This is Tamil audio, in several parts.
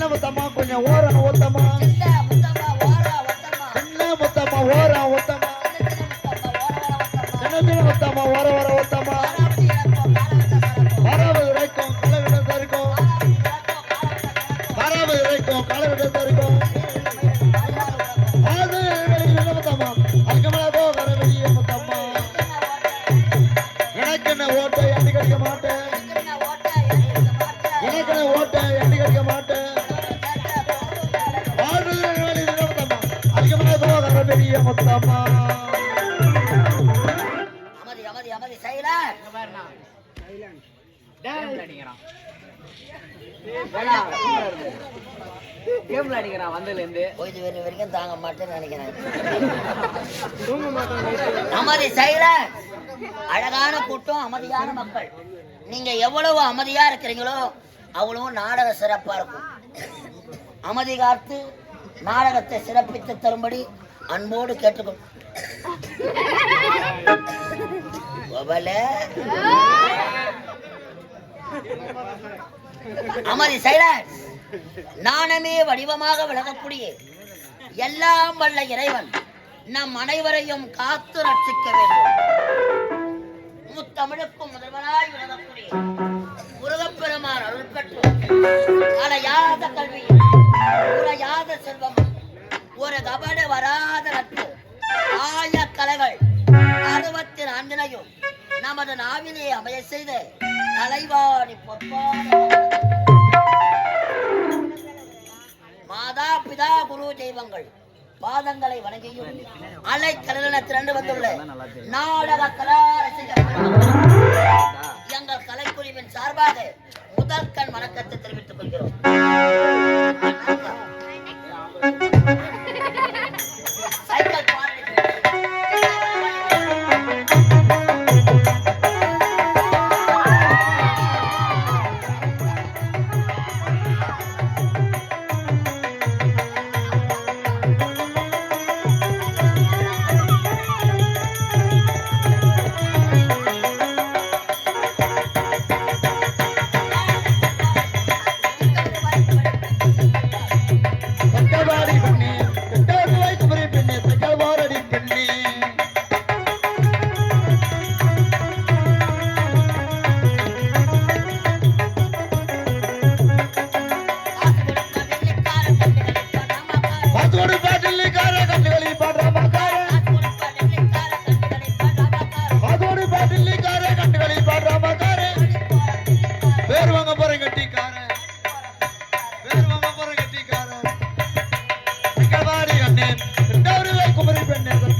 சின்ன முத்தம்மா கொஞ்சம் ஓரம் ஊத்தம்மா கேம்ல அடிக்கிறான் வந்ததுல இருந்து போயிட்டு வர வரைக்கும் தாங்க மாட்டேன்னு நினைக்கிறேன். அமதி சைலன் அழகான கூட்டம் அமைதியான மக்கள். நீங்க எவ்வளவு அமைதியா இருக்கிறீங்களோ அவ்வளவு நாடகம் சிறப்பா இருக்கும். அமைதி காத்து நாடகத்தை சிறப்பித்து தரும்படி அன்போடு கேட்டுக்கொள். கோபாலே. அமதி சைலன்ஸ் நாணமே வடிவமாக விளங்கக்கூடிய எல்லாம் வல்ல இறைவன் நம் அனைவரையும் காத்து ரட்சிக்க வேண்டும். முத்தமிழுக்கும் முதல்வனாய் விளங்கக்கூடிய முருகப்பெருமான் அருள் பெற்று அலையாத கல்வியில் உரையாத செல்வம் ஒரு கபட வராத நட்பு ஆய கலைகள் அறுபத்தி நான்கினையும் நமது நாவிலே அமைய செய்து தலைவாணி பொற்பான மாதா பிதா குரு தெய்வங்கள். பாதங்களை வணங்கியும் அலை கடலென திரண்டு வந்துள்ள நாடக கலா எங்கள் கலைக்குழுவின் சார்பாக முதல் கண் வணக்கத்தை தெரிவித்துக் கொள்கிறோம்.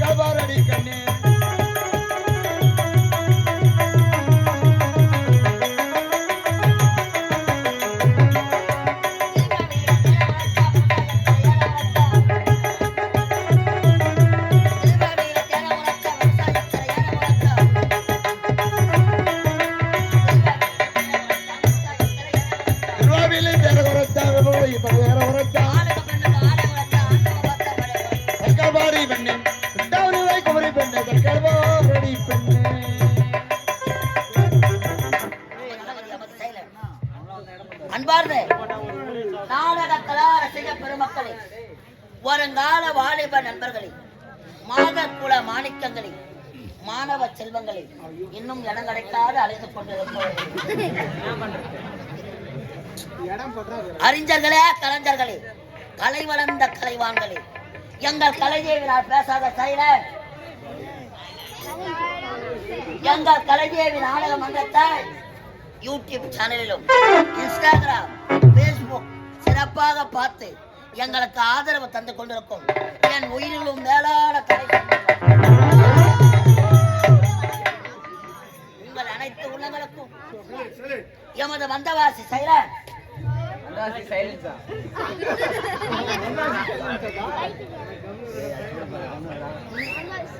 பெண்ணே தக்கவாரடி கண்ணே நாடக ரசிக பெருமக்களே வருங்கால வாலிப நண்பர்களே மாதக்குல மாணிக்கங்களே மாணவ செல்வங்களே இன்னும் இடம் கிடைக்காது அழைத்து கொண்டிருப்பவர்கள். அறிஞர்களே கலைஞர்களே கலை வளர்ந்த கலைவான்களே எங்கள் கலைதேவினால் பேசாத செயல எங்கள் கலைதேவி நாடக மன்றத்தை யூடியூப் சேனலிலும் இன்ஸ்டாகிராம் சிறப்பாக பார்த்து எங்களுக்கு ஆதரவு தந்து கொண்டிருக்கும். என் உயிரிலும் மேலான சொந்தங்கள். உங்கள் அனைத்து உள்ளங்களுக்கும் எமது வந்தவாசி சைலன்.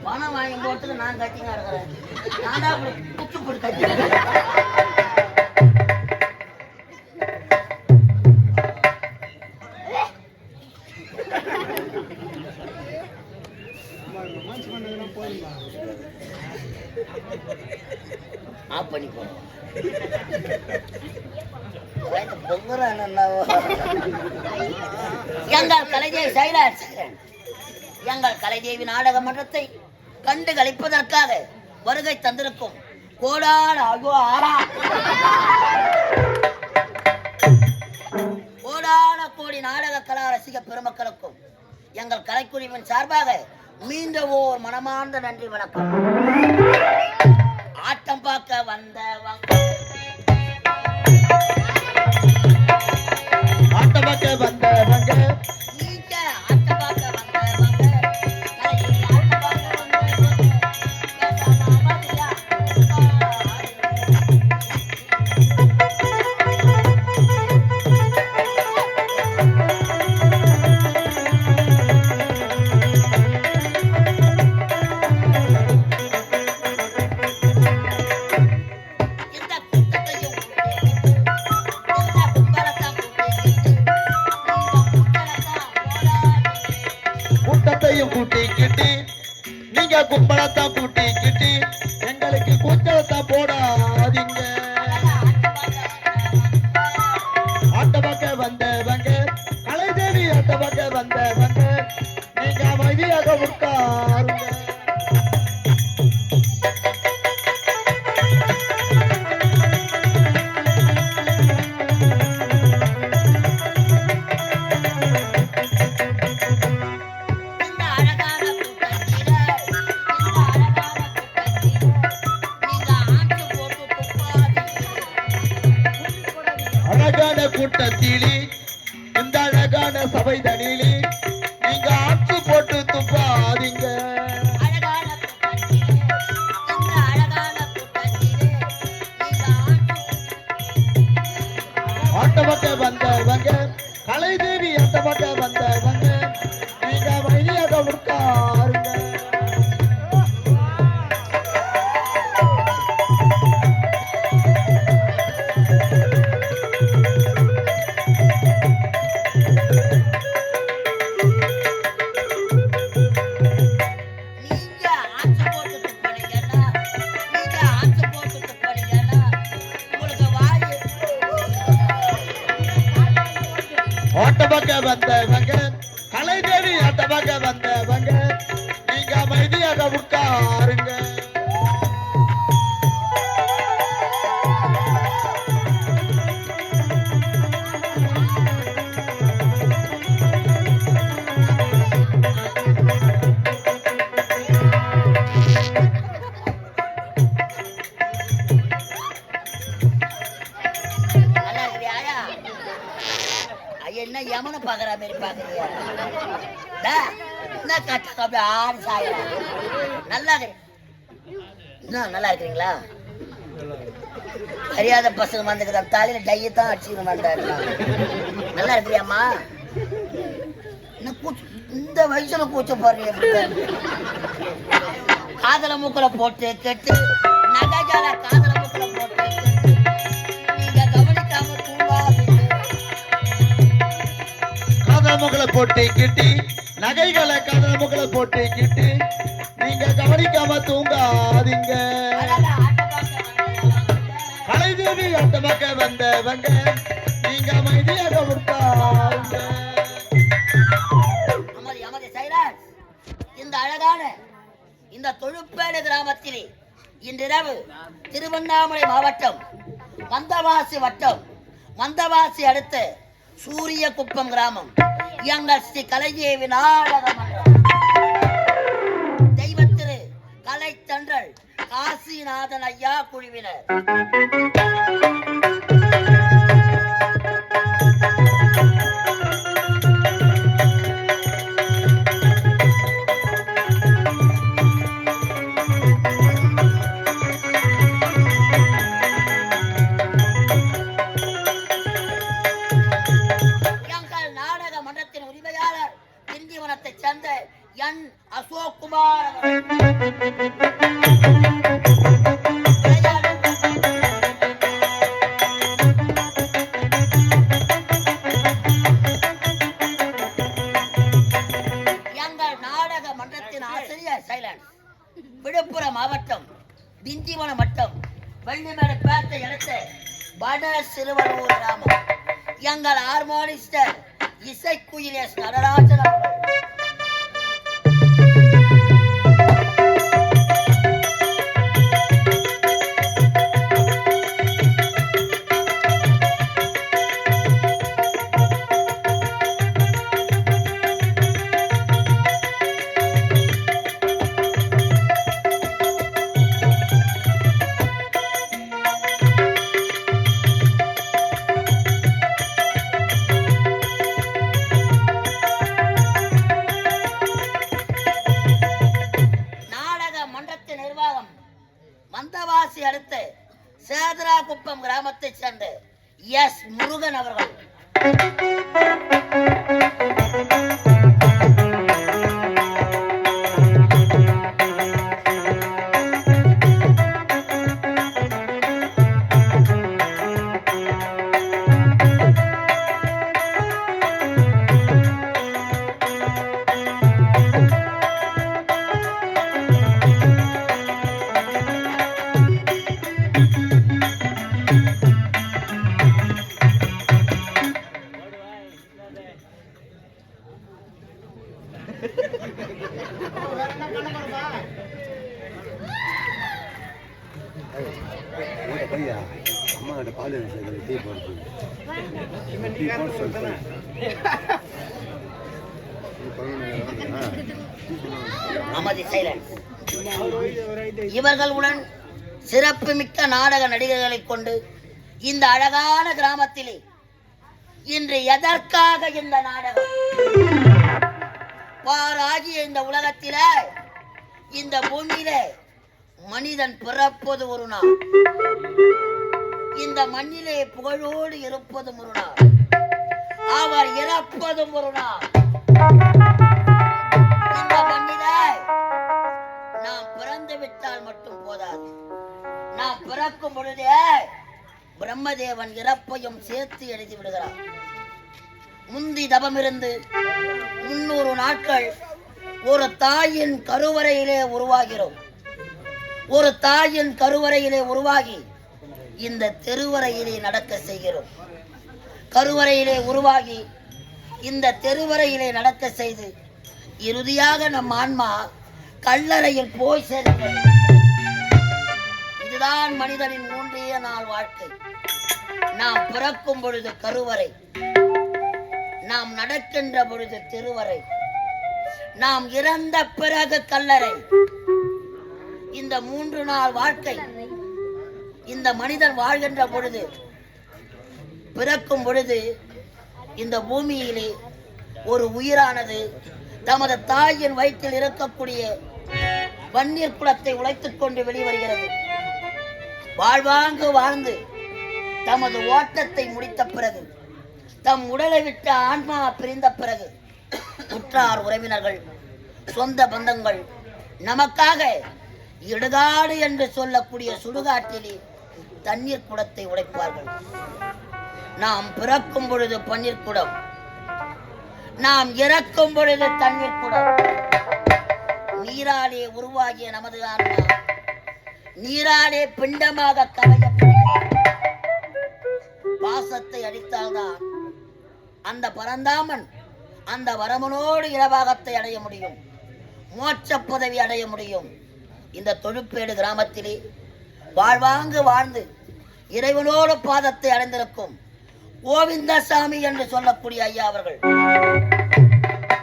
பணம் வாங்கி போட்டு நான் கட்டிங்க இருக்கிறேன். நான் தான் குத்து போட்டு கட்டி கலைதேவி நாடக மன்றத்தை கண்டு கழிப்பதற்காக வருகை தந்திருக்கும் கோடான ஐயோ கோடான கோடி நாடக கலா ரசிக பெருமக்களுக்கும் எங்கள் கலைக்குழுவின் சார்பாக மீண்டும் ஓர் மனமார்ந்த நன்றி வணக்கம். ஆட்டம் பார்க்க வந்தவங்க பார்க்க வந்தவங்க நீங்க கும்பலத்தான் கூட்டிக்கிட்டு எங்களுக்கு கூச்சலத்தான் போட அழகான கூட்டத்திலே இந்த அழகான சபை தனிலே நீங்க ஆற்று போட்டு துப்பாதீங்க. அழகான கூட்டத்திலே, இந்த அழகான கூட்டத்திலே, நீங்க ஆட்டு ஆட்டமாக்க வந்தவங்க கலைதேவி ஆட்டமாக்க வந்தவங்க ஆட்டமாக்க வந்தவங்க கலைதேவி ஆட்டமாக்க வந்தவங்க நீங்க அமைதியாக உட்காருங்க. பாக்குற மாதிரி பாக்குறியா என்ன கட்ட அப்படியே ஆறு சாயா. நல்லா நல்லா இருக்கிறீங்களா? அறியாத பசங்க வந்துக்குது தலையில டைய தான் அடிச்சுக்கணும் வந்தாரு நல்லா இருக்கிறியாம்மா? என்ன கூச்ச இந்த வயசுல கூச்ச போடுறீங்க காதல மூக்கல போட்டு கெட்டு. நகைக்கால காதல மூக்கல போட்டு காதல் போட்டு கிட்டி நகைகளை காதல் போட்டு கிட்டி நீங்க கவனிக்காம தூங்காதீங்க. கலைதேவி ஆட்டமாக்க வந்தவங்க நீங்க அமைதியாக உட்காருங்க. இந்த அழகான இந்த தொழுப்பேடு கிராமத்திலே இன்றிரவு திருவண்ணாமலை மாவட்டம் மந்தவாசி வட்டம் மந்தவாசி அடுத்து சூரிய குப்பம் கிராமம். எங்கள் ஸ்ரீ நாடகம் நாடக மன்றம் தெய்வத்திரு கலைத்தன்றல் காசிநாதன் ஐயா குழுவினர். சிறுவனூர் கிராமம் எங்கள் ஹார்மோனிஸ்டர் இசைக்குயிலேஸ் நடராஜன் எஸ் முருகன் அவர்கள் இவர்களுடன் சிறப்புமிக்க நாடக நடிகர்களை கொண்டு இந்த அழகான கிராமத்திலே இன்று எதற்காக இந்த நாடகம்? பாராகிய இந்த உலகத்தில இந்த பூமியில மனிதன் பிறப்பது ஒரு நாள். இந்த மண்ணிலே புகழோடு இருப்பதும் ஒரு நாள். அவர் இறப்பதும் ஒரு நாள். இந்த மண்ணிலே நாம் பிறந்து விட்டால் மட்டும் போதாது. நாம் பிறக்கும் பொழுதே பிரம்மதேவன் இறப்பையும் சேர்த்து எழுதி விடுகிறார் முந்தி தபமிருந்து முன்னூறு நாட்கள் ஒரு தாயின் கருவறையிலே உருவாகிறோம். ஒரு தாயின் கருவறையிலே உருவாகி இந்த தெருவரையிலே நடக்க செய்கிறோம். கருவறையிலே உருவாகி இந்த தெருவரையிலே நடக்க செய்து இறுதியாக நம் ஆன்மா கல்லறையில் போய் சேர்கிறது இதுதான் மனிதனின் மூன்றிய நாள் வாழ்க்கை. நாம் பிறக்கும் பொழுது கருவறை. நாம் நடக்கின்ற பொழுது திருவறை. நாம் இறந்த பிறகு கல்லறை. இந்த மூன்று நாள் வாழ்க்கை. இந்த மனிதன் வாழ்கின்ற பொழுது பிறக்கும் பொழுது இந்த பூமியிலே ஒரு உயிரானது தமது தாயின் வயிற்றில் இருக்கக்கூடிய வன்னீர் குலத்தை உழைத்துக் கொண்டு வெளிவருகிறது. வாழ்வாங்கு வாழ்ந்து தமது ஓட்டத்தை முடித்த பிறகு தம் உடலை விட்ட ஆன்மா பிரிந்த பிறகு உற்றார் உறவினர்கள் சொந்த பந்தங்கள் நமக்காக இடுகாடு என்று சொல்லக்கூடிய சுடுகாட்டிலே தண்ணீர் குடத்தை உடைப்பார்கள். நாம் பிறக்கும் பொழுது பன்னீர் குடம் நாம் இறக்கும் பொழுது தண்ணீர் குடம். நீராலே உருவாகிய நமது ஆன்மா நீராலே பிண்டமாக கலையப்படுகிறது பாசத்தை அடித்தால்தான் அந்த பரந்தாமன் அந்த வரமனோடு இரவாகத்தை அடைய முடியும். மோட்ச பதவி அடைய முடியும். இந்த தொழுப்பேடு கிராமத்திலே வாழ்வாங்கு வாழ்ந்து இறைவனோடு பாதத்தை அடைந்திருக்கும் கோவிந்தசாமி என்று சொல்லக்கூடிய ஐயா அவர்கள்.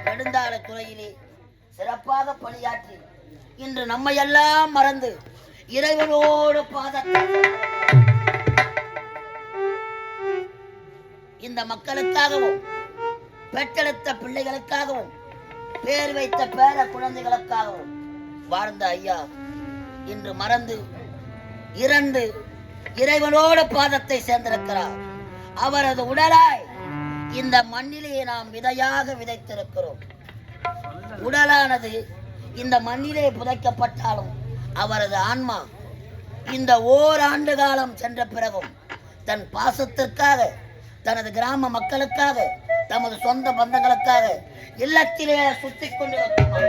நெடுந்தாள துறையிலே சிறப்பாக பணியாற்றி இன்று நம்மையெல்லாம் மறந்து இறைவனோடு பாதத்தை இந்த மக்களுக்காகவும் பெற்றெடுத்த பிள்ளைகளுக்காகவும் பேர் வைத்த பேர குழந்தைகளுக்காகவும் வாழ்ந்த ஐயா இன்று மறந்து இறந்து இறைவனோடு பாதத்தை சேர்ந்திருக்கிறார். அவரது உடலாய் இந்த மண்ணிலே நாம் விதையாக விதைத்திருக்கிறோம். உடலானது இந்த மண்ணிலே புதைக்கப்பட்டாலும் அவரது ஆன்மா இந்த ஓராண்டு காலம் சென்ற பிறகும் தன் பாசத்திற்காக தனது கிராம மக்களுக்காக தமது சொந்த பந்தங்களுக்காக இல்லத்திலே சுத்தி கொண்டிருக்கிறார்.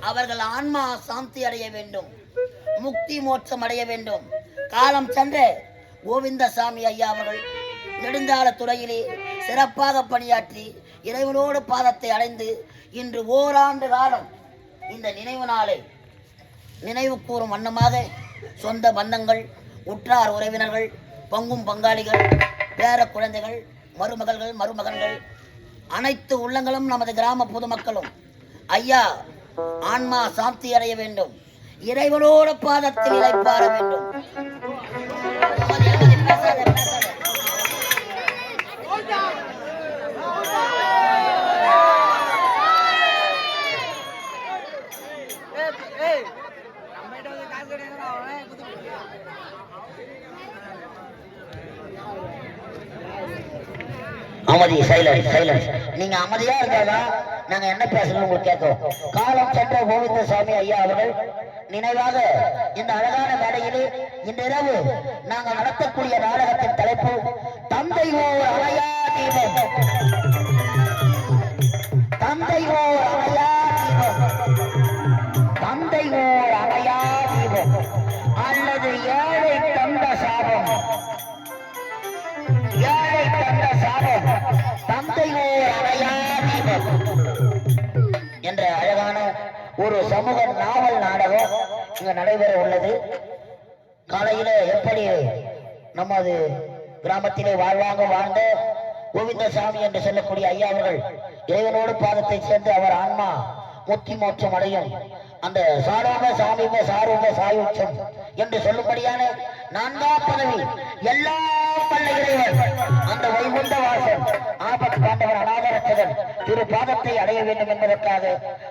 அவர்கள் ஆன்மா சாந்தி அடைய வேண்டும் முக்தி மோட்சம் அடைய வேண்டும். காலம் சென்ற கோவிந்தசாமி ஐயா அவர்கள் நெடுஞ்சால துறையிலே சிறப்பாக பணியாற்றி இறைவனோடு பாதத்தை அடைந்து இன்று ஓராண்டு காலம் இந்த நினைவு நாளை நினைவு கூறும் வண்ணமாக சொந்த பந்தங்கள் உற்றார் உறவினர்கள் பங்கும் பங்காளிகள் பேர குழந்தைகள் மருமகள்கள் மருமகன்கள் அனைத்து உள்ளங்களும் நமது கிராம பொதுமக்களும் ஐயா ஆன்மா சாந்தி அடைய வேண்டும். இறைவனோட பாதத்தில் இழைப்பார வேண்டும். அமைதி சைலன்ஸ் சைலன்ஸ் நீங்க அமைதியா இருந்தாதான் நாங்க என்ன பேசணும் உங்களுக்கு கேட்கும். காலம் சென்ற கோவிந்த சுவாமி ஐயா அவர்கள் நினைவாக இந்த அழகான மேடையிலே இன்றிரவு நாங்கள் நடத்தக்கூடிய நாடகத்தின் தலைப்பு தந்தை ஓர் அலையா தீபம். தந்தை ஓர் அலையா சமூக நாவல் நாடகம் இங்க நடைபெற உள்ளது. காலையில எப்படி நமது கிராமத்திலே வாழ்வாங்க வாழ்ந்த கோவிந்தசாமி என்று சொல்லக்கூடிய ஐயா அவர்கள் இறைவனோடு பாதத்தை சேர்ந்து அவர் ஆன்மா முத்தி மோட்சம் அடையும். அந்த சாரோம சாமிம சாரோம சாயுட்சம் என்று சொல்லும்படியான நான்காம் பதவி எல்லா அந்த வைகுண்ட வாசன் ஆபத்து பாண்டவர் அநாதரட்சகன் திரு பாதத்தை அடைய வேண்டும் என்பதற்காக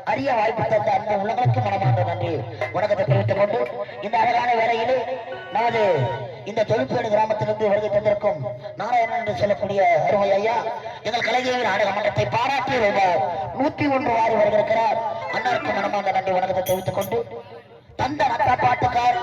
அரிய வாய்ப்பு தந்த அந்த உள்ளங்களுக்கு மனமார்ந்த நன்றி. உலகத்தை தெரிவித்துக் கொண்டு இந்த அழகான வேளையிலே நமது இந்த தொழிற்பேடு கிராமத்திலிருந்து வருகை தந்திருக்கும் நாராயணன் என்று சொல்லக்கூடிய அருமை ஐயா எங்கள் கலைஞர் நாடக மன்றத்தை பாராட்டி ரூபாய் நூத்தி ஒன்று வாரி வருகிறார். அண்ணாருக்கு மனமாக நன்றி வணக்கத்தை தெரிவித்துக் கொண்டு தந்த நத்தா பாட்டுக்கார்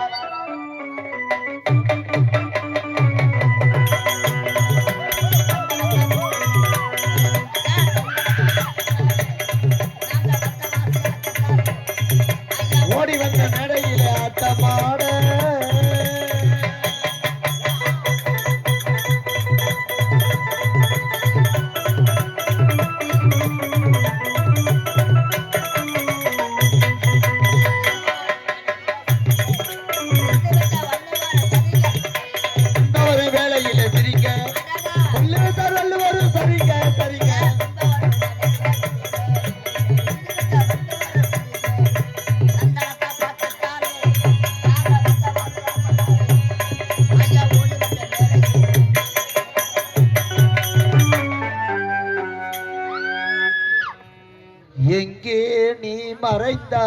நீ மறைத்தாய்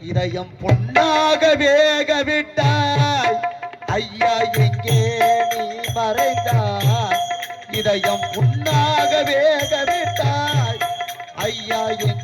இதயம் பொன்னாக வேக விட்டாய். ஐயா எங்கே நீ மறைந்தாய்? இதயம் புண்ணாக வேக விட்டாய். ஐயா எங்கே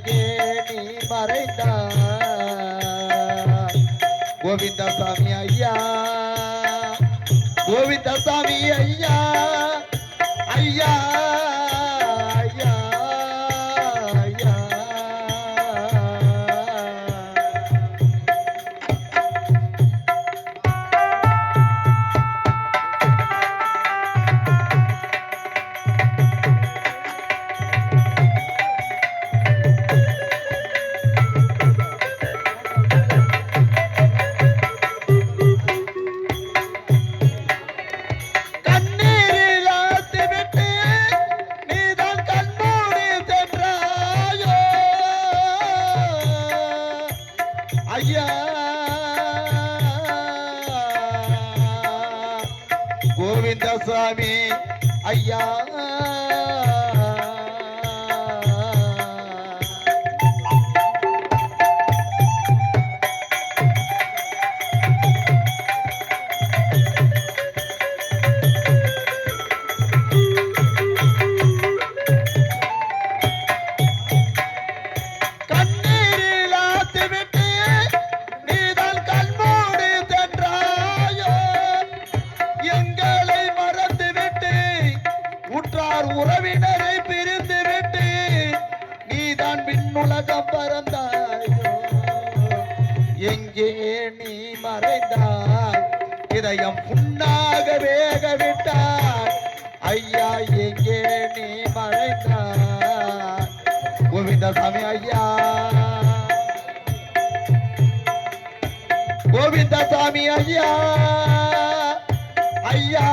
கோவிந்தசாமி ஐயா ஐயா.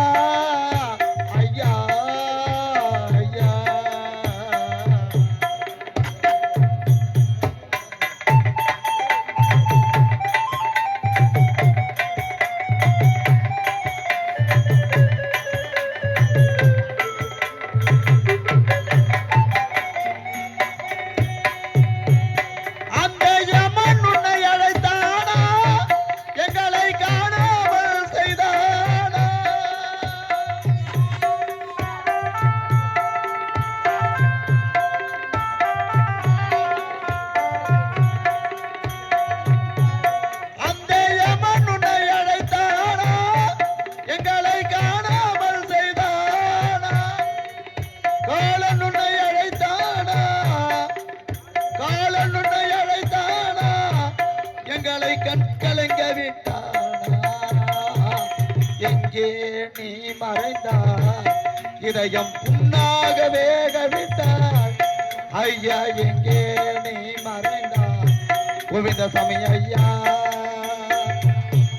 அழகே நீ மறைந்தாய். இதயம் புண்ணாக வேக விட்டாய். ஐயா எங்கே நீ மறைந்தாய்? கோவிந்த சாமி ஐயா.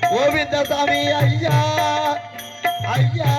கோவிந்த சாமி ஐயா. ஐயா.